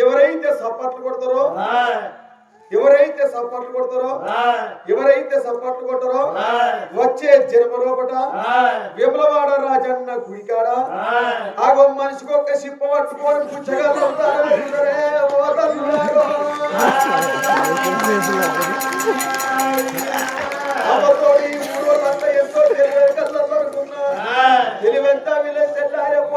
ఎవరైతే సప్పట్లు కొడతారో ఎవరైతే సప్పట్లు కొడతారో ఎవరైతే సప్పట్లు కొడతారో వచ్చే జన్మ లోపట విమలవాడ రాజన్న గుడికాడ ఆగో మనిషికి ఒక్క సిప్ప పట్టుకొని తెలివంతా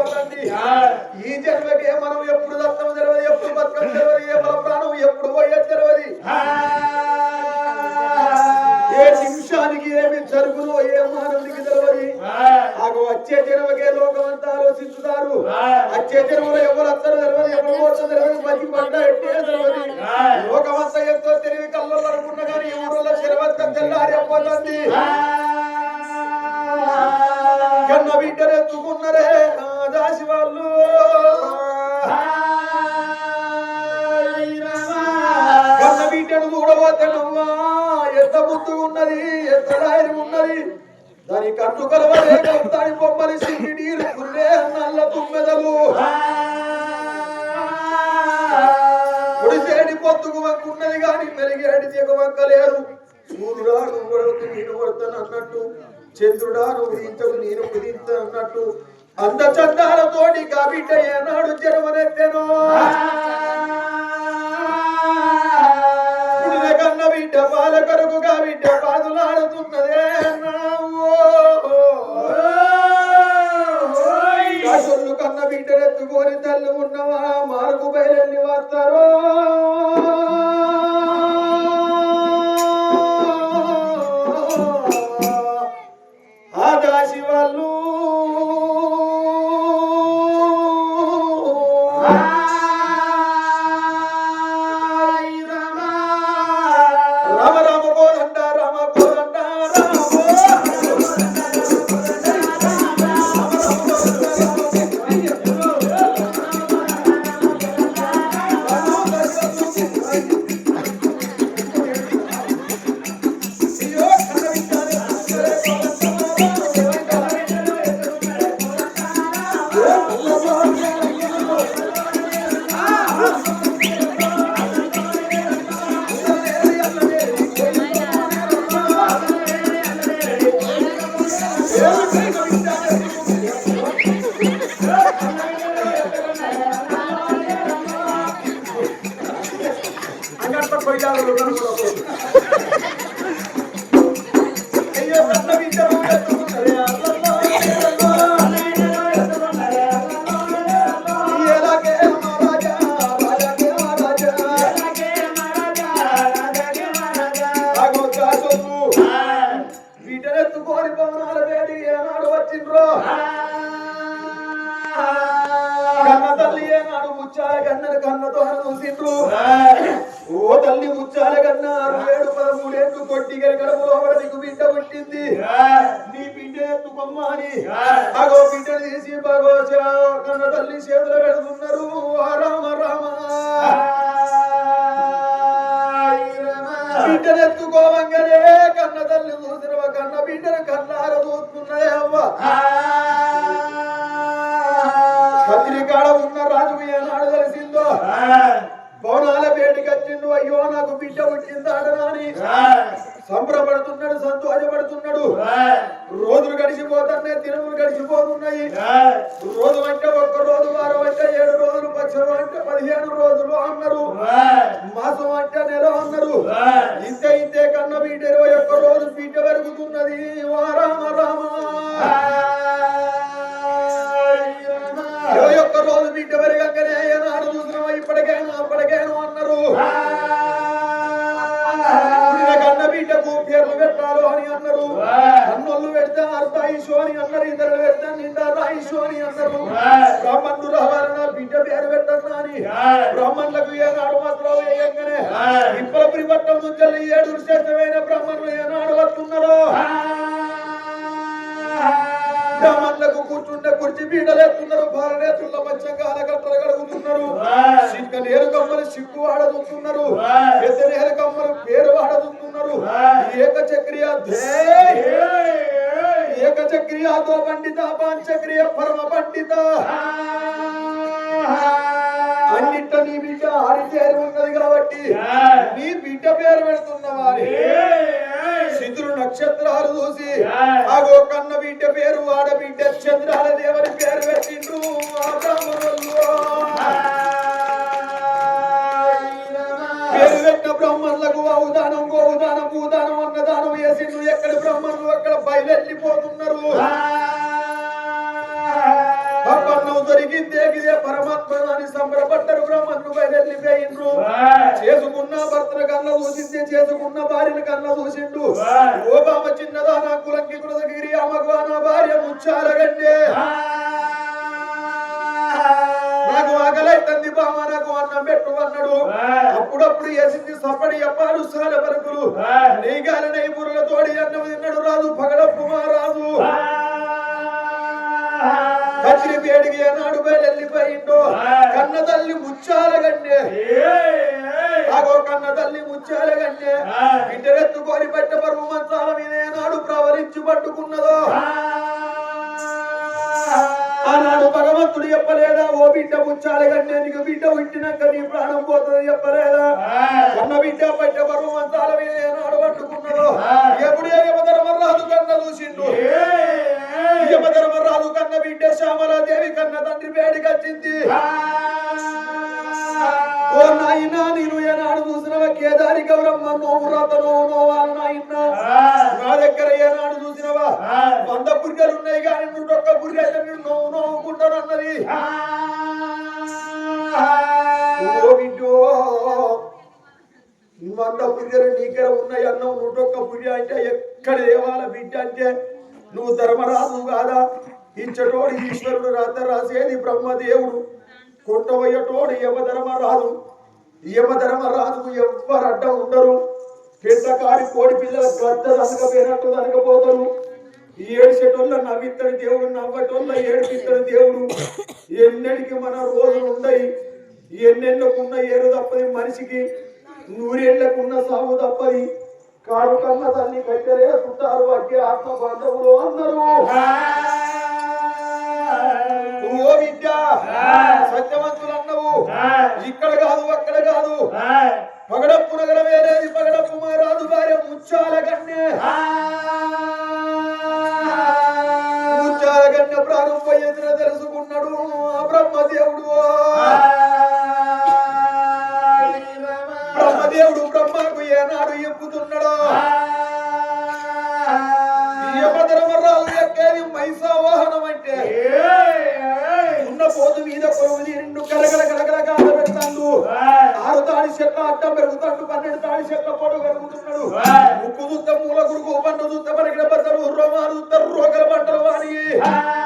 తెల్లారైపోతుంది ఈ జన్మకే మనం ఎప్పుడు దత్తం తెలియదు ఎప్పుడు బతకం తెలియదు ఏ మన ప్రాణం ఎప్పుడు పోయే తెలియదు ఏ నిమిషానికి ఏమి జరుగునో ఏ మానవునికి తెలియదు ఆకు వచ్చే జన్మకే లోకమంతా ఆలోచిస్తున్నారు. వచ్చే జన్మలో ఎవరు వస్తారు తెలియదు ఎవరు పోతారు తెలియదు మంచి పంట ఎట్టే తెలియదు లోకమంతా ఎంతో తెలివి కళ్ళలో అనుకున్న కానీ ఊళ్ళో చెరవంతా తెల్లారైపోతుంది కన్న బిడ్డలు ఉన్నది ఎంత ధైర్యం ఉన్నది. దాని కట్టు కలవలే దాని బొమ్మలి సిరి నీరు గుర్రే నల్ల తుమ్మెదలు. ముడిసేడి పొత్తుకు వంకున్నది కానీ మెరిగేడి దిగ వంకలేరు. సూర్యుడా నువ్వు కొడుకు నేను కొడతాను అన్నట్టు చంద్రుడా నువ్వు ఇంతకు నేను కుదింత అన్నట్టు అంద చందాలతోటి కాబిడ్డ ఏనాడు జన్మనెత్తెనో. బిడ్డ పాల కరుగు కాబిడ్డ బాదులాడుతున్నదే కాసొల్లు కన్న బిడ్డనెత్తుకొని తల్లి ఉన్నవా? మార్గు బయలెళ్ళి వస్తారో? ఆ దాసి వాళ్ళు పవనాల వేడి ఏనాడు వచ్చిండ్రో? కన్న తల్లి ఏనాడు ముచ్చాల కన్నను కన్నతో చూసిండ్రు. ఓ తల్లి ముచ్చాల కన్న ఆరు ఏడు కొట్టి గడపలో నీకు బిడ్డ పుట్టింది. నీ బిడ్డ ఎత్తుకొమ్మ అని అగో బిడ్డను తీసి బాగో కన్న తల్లి చేతులు పెడుతున్నారు రామ రామ. బిడ్డను ఎత్తుకోవంగనే కన్న తల్లి కన్న బిడ్డను కన్నార చూస్తున్నాయి అవ్వ. కత్తిరికాడ ఉన్న రాజు ఏనాడు తెలిసిందో? పౌనాల పేటికి వచ్చిండు అయ్యో నాకు బిడ్డ పుట్టిందాడనా అని సంబరపడుతున్నాడు సంతోషపడుతున్నాడు. రోజులు గడిచిపోతున్నాయి దినములు గడిచిపోతున్నాయి. రోజు అంటే ఒక్క రోజు వారం అంటే ఏడు రోజులు పక్షం అంటే పదిహేను రోజులు అన్నారు. మాసం అంటే నెల అన్నారు. ఇంతే ఇంతే కన్న బిడ్డ ఇరవై ఒక్క రోజు బిడ్డ పెరుగుతున్నది. వా రామ. ఇరవై ఒక్క రోజు బిడ్డ పెరగంగానే అని అన్నారు. కన్నోళ్ళు పెడితే అర్ధాయిషు అని అన్నారు ఇద్దరు పెడితే నిండా రాయిషు అని అన్నారు బ్రాహ్మణుడు రావాలన్న బిడ్డ పేరు పెట్టన్నా అని బ్రాహ్మణులకు ఏనాడు మాత్రం వేయంగానే ఇప్పల పరిపట్టం నుంచి ఏడు శ్రేష్టమైన బ్రాహ్మణులు ఏనాడు వస్తున్నారో బ్రాహ్మణులకు కూర్చుంటే కుర్చీ పీటలు ఎత్తున్నారు భారనేతుల మంచంగా అలగట్టలు కడుగుతున్నారు సిక్క నేరు కమ్మలు సిగ్గు వాడదుతున్నారు పెద్ద నేరు కమ్మలు పేరు వాడదుతున్నారు ఏక చక్రియ ఏక చక్రియాతో పండిత పాంచక్రియ పరమ పండిత. అన్నిట నీ బిడ్డ ఆరితేరు ఉన్నది కాబట్టి నీ బిడ్డ పేరు పెడుతున్నవారి సిద్ధులు నక్షత్రాలు చూసి ఆగో కన్న బిడ్డ పేరు ఆడబిడ్డ చంద్రాల దేవుని పేరు పెట్టిండ్రు. ఆ బ్రహ్మణులకు అవుదానం గోవుదానం భూదానం అన్నదానం వేసిండ్రు. ఎక్కడ బ్రహ్మణులు అక్కడ బయలుపోతున్నారు పప్పన్నం దొరికిందే ఇదే పరమాత్మ అని సంబరపడ్డారు బ్రహ్మను బయలుపోయిండ్రు చేసుకున్న భర్తను కన్న చూసిందే చేసుకున్న భార్యను కన్న చూసిండు ఓబామ చిన్నదానా కులంకి కృతగిరి అమగ్వాన భార్య ముచ్చాలగండే. అన్నం పెట్టు అన్నాడు అప్పుడప్పుడు వేసింది సప్పడి అప్పాలు సాల పలుకులు. నెయ్యి బుర్రల తోడి అన్నం తిన్నాడు రాజు పగడప్పు రాజు కచ్చిరి పేడికి ఏనాడు బయలుపోయిండో కన్న తల్లి ముచ్చాల గండే ఆగో కన్న తల్లి ముచ్చాల గండే ఇంటరెత్తుకొని పెట్ట పరువు మంచాల మీద ఏనాడు ప్రవరించి పట్టుకున్నదో. ఆనాడు భగవంతుడు చెప్పలేదా? ఓ బిడ్డ ముచ్చాల గండే నీకు బిడ్డ పుట్టినాక నీ ప్రాణం పోతుంది చెప్పలేదా? కన్న బిడ్డ పట్ట పరువు మంచాల ఒక అన్నావు అంటే ఎక్కడ దేవాల బిడ్డ అంటే నువ్వు ధర్మరాజు కాదా? ఇచ్చటోడు ఈశ్వరుడు రాత రాసేది బ్రహ్మదేవుడు. కొట్టబోయేటోడు యమధర్మరాజు. యమధర్మరాజుకు ఎవ్వరు అడ్డం ఉండరు. పెద్దకాడి కోడి పిల్లల గద్ద అనకపోయినట్టు అనకపోతారు ఏడ్చేటోళ్ళ నవ్విత్తడి దేవుడు నవ్వటోళ్ళ ఏడిపిత్తడి దేవుడు. ఎన్నెడికి మన రోజులు ఉన్నాయి ఎన్నెళ్ళకున్న ఏరు తప్పది మనిషికి. నూరేళ్ళకున్న సాగు తప్పది. కాడు కన్న తల్లి కట్టెలే చుట్టారు అగ్గే ఆత్మ బంధువులు అందరూ. ఓ విద్య సత్యవంతులు అన్నవు ఇక్కడ కాదు అక్కడ కాదు. వాడి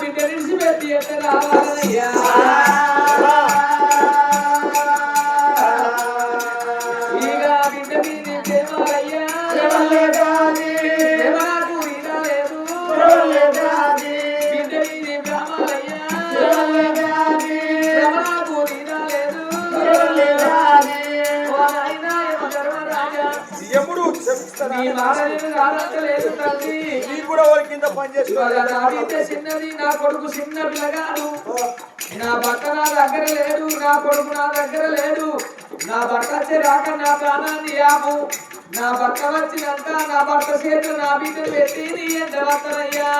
రావాలి బిడ్డ విడిచిపెట్టి రావాలయ్యా వాళ్ళ కింద పని ఇవాళ చేస్తున్నారు నా బిడ్డ చిన్నది నా కొడుకు చిన్న నా భర్త నా దగ్గర లేడు నా కొడుకు నా దగ్గర లేడు నా భర్త వచ్చే రాక నా ప్రాణాన్ని యాపు నా భర్త వచ్చినాక నా భర్త చేతులు నా బిడ్డను పెట్టి నీ ఎంత భర్తనయ్యా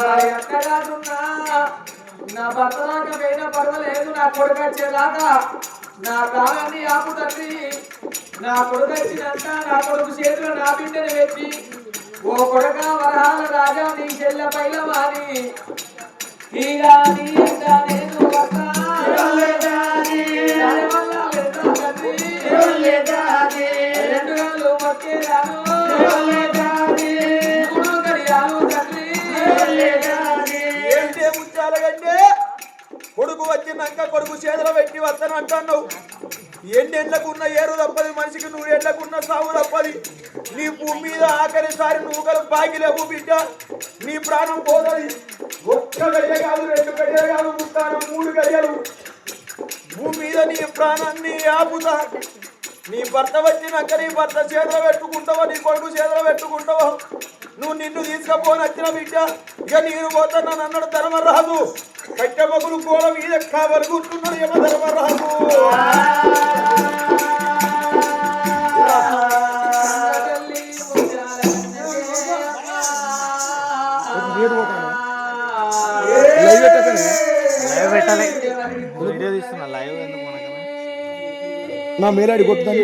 మరి ఎక్కడాదున్నా? నా భర్త దాకా పోయినా పర్వాలేదు నా కొడుకు వచ్చేదాకా. నా ప్రాణాన్ని ఆపు తండ్రి నా కొడుకు వచ్చినాక నా కొడుకు చేతిలో నా బిడ్డను పెట్టి ఓ కొడుక వరహాల రాజా నీ చెల్ల పైల వారి ఇక నీ ఎంట నేను? రెండు గంటలు మొక్కేదాను. వచ్చినాక కొడుకు చేతులు పెట్టి వస్తాను అంటున్నావు. ఉన్న ఏరు తప్పది మనిషికి నువ్వు ఎండ్లకున్న సాగు తప్పది. నీ భూమి మీద ఆఖరిసారి నువ్వు గల బాగిలేవు బిడ్డ. నీ ప్రాణం పోదది ఒక్క గడియ కాదు రెండు గడియ కాదు ముత్తాను మూడు గడియలు. భూమి మీద నీ ప్రాణాన్ని ఆపుతా. నీ భర్త వచ్చినాక నీ భర్త చేతులు పెట్టుకుంటావో? నీ కొడుకు చేతులు పెట్టుకుంటావో? నువ్వు నిన్ను తీసుకపోని వచ్చిన బిడ్డ ఇక నేను పోతాను అన్నాడు ధర్మరాజు. కట్టె మొగులు గోడ మీద కావలి కూర్చున్నాడు ఏమో ధర్మరాజు. నా మేలాడి కొట్టుతాను.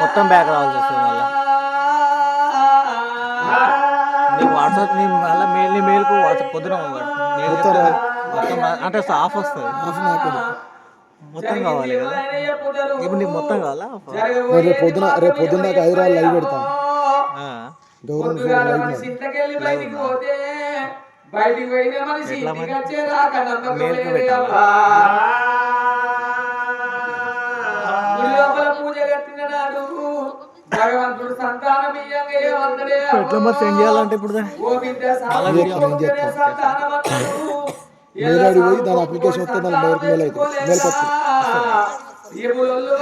మొత్తం బ్యాక్ రావాల్సి వస్తుంది మళ్ళీ. నీ వాట్సాప్ నీ మళ్ళీ మెయిల్ నీ మెయిల్కు వాట్సాప్ పొద్దున మెయిల్ మొత్తం అంటే ఆఫ్ వస్తుంది. మొత్తం కావాలి కదా. ఇప్పుడు నీకు మొత్తం కావాలా? రేపు పొద్దున రేపు పొద్దున దాకా హైదరాబాద్ లైవ్ పెడతా ఆ. పొద్దుగాల మనిషి ఇంట్లోకెళ్ళి బయటికి పోయిన మనిషి వచ్చేదాకా నమ్మకం ఎట్లా మరి సెండ్ చేయాలంటే ఇప్పుడు. మేలాడి పోయి దాని అప్లికేషన్ వస్తే దాని డైరెక్ట్ మెయిల్ అవుతుంది. మెయిల్ వస్తుంది. ఈ ముళ్ళు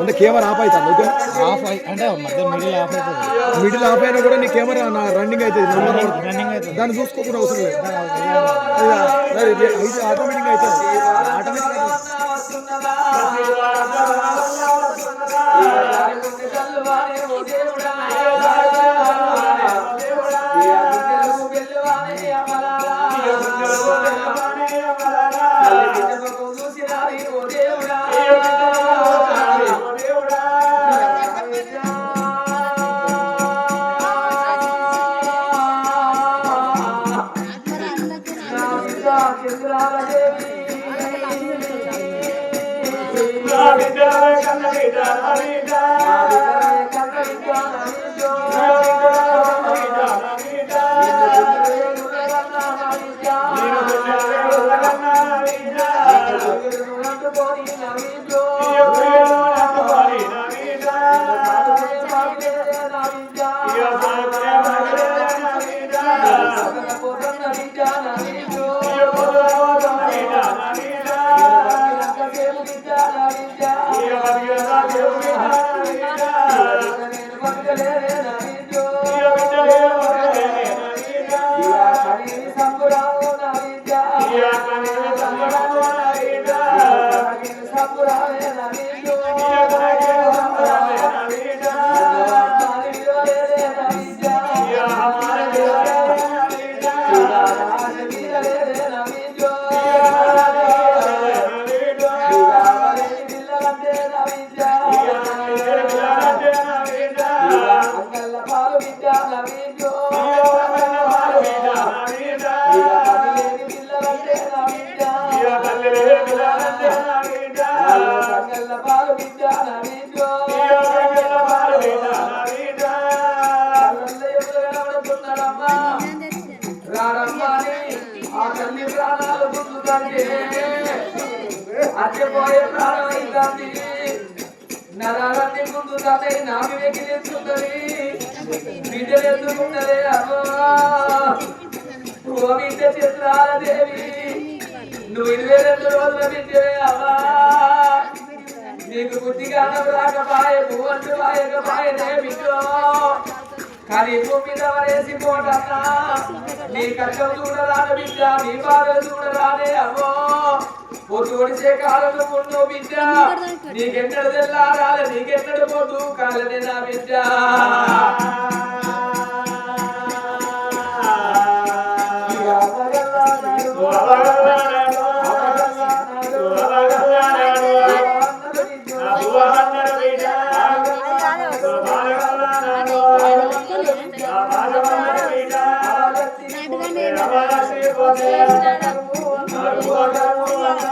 అంటే కెమెరా ఆఫ్ అవుతుంది ఓకే? ఆఫ్ అయి- అంటే మధ్య మిడిల్ ఆఫ్ అవుతుంది మిడిల్ ఆఫ్ అయినా కూడా నీ కెమెరా నా రన్నింగ్ అవుతుంది రన్నింగ్ అవుతుంది దాన్ని చూసుకోకుండా అవసరం లేదు. ఆటోమేటిక్ అవుతుంది ఆటోమేటిక్ బిడ్డ చంద్రాల దేవి. Deus. అచ్చపోయే ప్రాణం అవుతుంది నరాలన్నీ గుందుతాయి నావి వెకిలిస్తుందని బిడ్డలు ఎందుకున్నదే అమ్మా. ఓ బిడ్డ చిత్రాల దేవి. నువ్వు ఇరవై రెండు రోజుల బిడ్డవే అమ్మా. నీకు బుద్ధిగా రాకపాయే భూవంతు వాయకపాయనే బిడ్డో. కానీ మీద వరేసి పోటన్నా. నీ కష్టం చూడరాని బిడ్డ నీ బాధలు చూడరానే అమ్మో. పొద్దుడిసే కాలంలో ఉన్నో బిడ్డ. నీకెన్నడు తెల్లారాలి నీకెన్నడు పొద్దు కాలనే నా బిడ్డ. గోవింద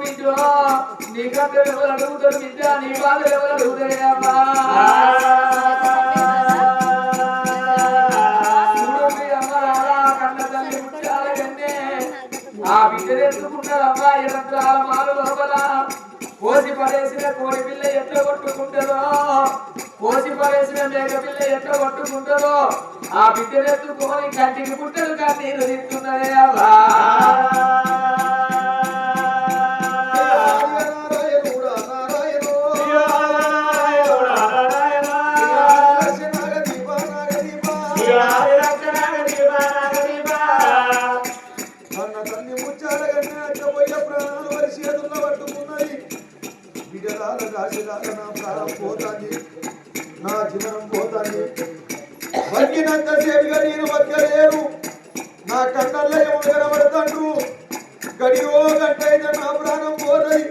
కాడలు పొద్దు బిడ్డ ఎవరు అడుగుతారు బిడ్డ నీ బాధలు ఎవరు అడుగుతాయమ్మా ఆ బిడ్డలు ఎత్తుకుంటారమ్మా ఎరంత్రాల మాలు లోపల. కోసి పడేసిన కోడి పిల్ల ఎట్ల కొట్టుకుంటారో కోసి పడేసిన మేక పిల్ల ఎట్ల కొట్టుకుంటారో ఆ బిడ్డలు ఎత్తుకొని కంటికి పుట్టలు కన్నీరు తింటున్నారే అలా పోతాంది నా జీవనం పోతాంది బతికినంత సేపుగా నేను బతకలేను. నా కళ్ళల్లో ఏమో కనబడతాడు గడియో గంట అయితే నా ప్రాణం పోతుంది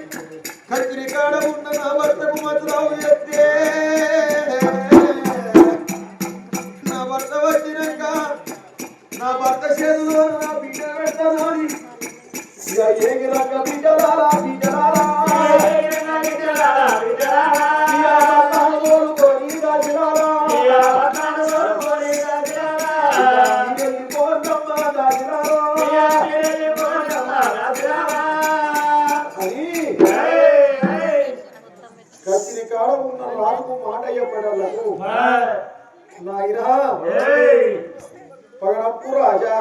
కత్తిరి కాడ ఉన్న నా భర్తకు మధురావు ఎత్తే నా భర్త వచ్చినాక నా భర్త చేతిలో నా బిడ్డ పెట్టాలి ఇక ఏగిరాక బిడ్డలారా బిడ్డలారా రాజుకు మాట చెప్పడాలకు నాయనా పగడప్పు రాజా.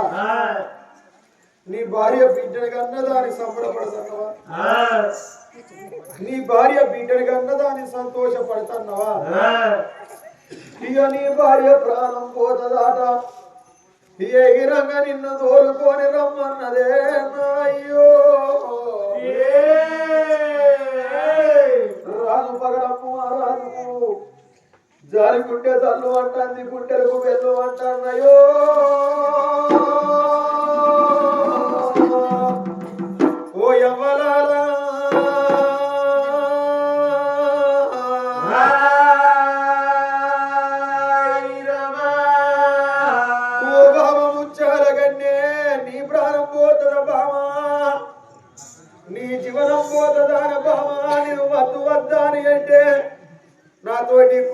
నీ భార్య బిడ్డని కన్నా దాని సంబరపడుతున్నావా? నీ భార్య బిడ్డని కన్నా దాని సంతోషపడుతున్నావా? ఇక నీ భార్య ప్రాణం పోతదాట. ఎగిరంగా నిన్ను తోలుకొని రమ్మన్నదే నాయ్యో రాజు పగడప్పు ఆ జారి జారికుంటే తల్లు అంటుంది గుండెలకు వెళ్ళు అంటున్నాయో.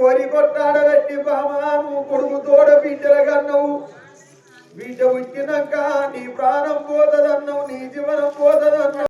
కోరి కొట్టాడబెట్టి బామా నువ్వు కొడుకు తోడ బిడ్డలు కన్నావు. బిడ్డ నీ ప్రాణం పోతదన్నవు నీ జీవనం పోతదన్న